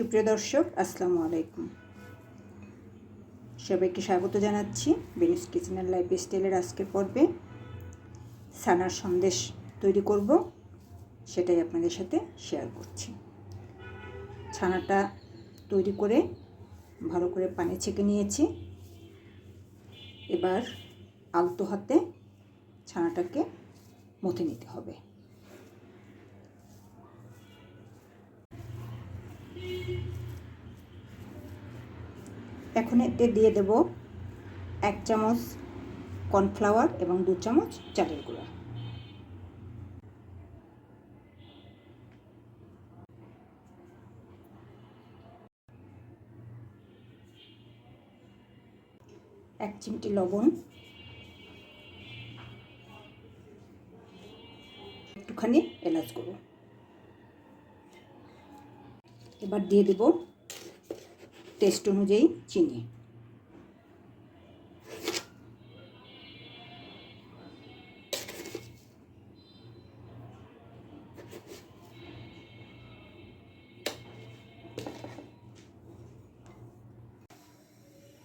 সুপ্রিয় দর্শক, আসসালামু আলাইকুম। সবাইকে স্বাগত জানাচ্ছি বেনিস কিচেনের লাইফ স্টাইলের আজকের পর্বে। সানার সন্দেশ তৈরি করব, সেটাই আপনাদের সাথে শেয়ার করছি। ছানাটা তৈরি করে ভালো করে পানি ছেঁকে নিয়েছি। এবার আলতো হাতে ছানাটাকে মথে নিতে হবে। এখন এতে দিয়ে দেব এক চামচ কর্নফ্লাওয়ার এবং দু চামচ চালের গুঁড়া। এক চিমটি লবণ। একটুখানি এলাচ গুঁড়ো। এবার দিয়ে দেব টেস্ট অনুযায়ী চিনি।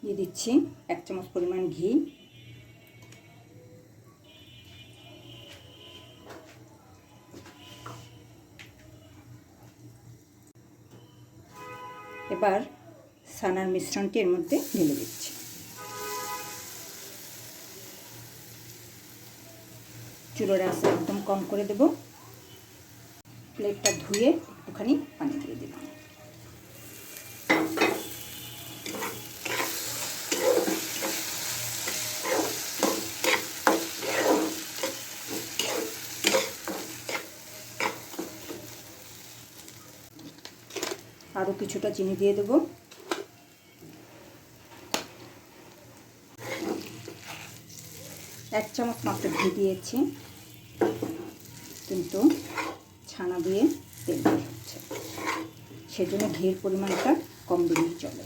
দিয়ে দিচ্ছি এক চামচ পরিমাণ ঘি। এবার সানার মিশ্রণটি এর মধ্যে ঢেলে দিচ্ছি। চুলোর আঁচে একদম কম করে দেব। প্লেটটা ধুয়ে একটুখানি পানি দিয়ে দিলাম। আরও কিছুটা চিনি দিয়ে দেবো। এক চামচ মাত্র ঘি দিয়েছি। কিন্তু ছানা দিয়ে তেল হচ্ছে সেজন্য ঘির পরিমাণটা কম দিলেই চলে।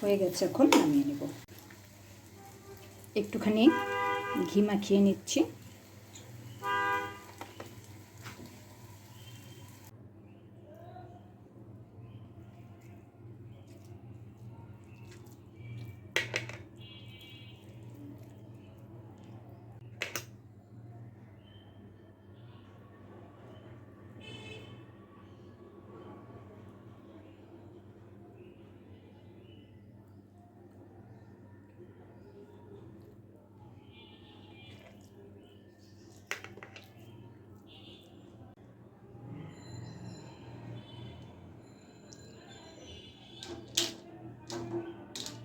হয়ে গেছে এখন নামিয়ে নেব। একটুখানি ঘি মাখিয়ে নিচ্ছি।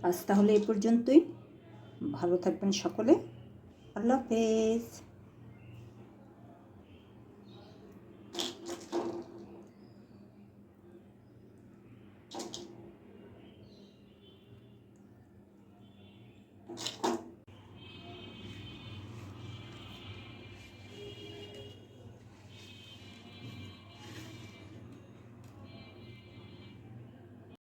আজ তাহলে এই পর্যন্তই। ভালো থাকবেন সকলে। আল্লাহ হাফেজ।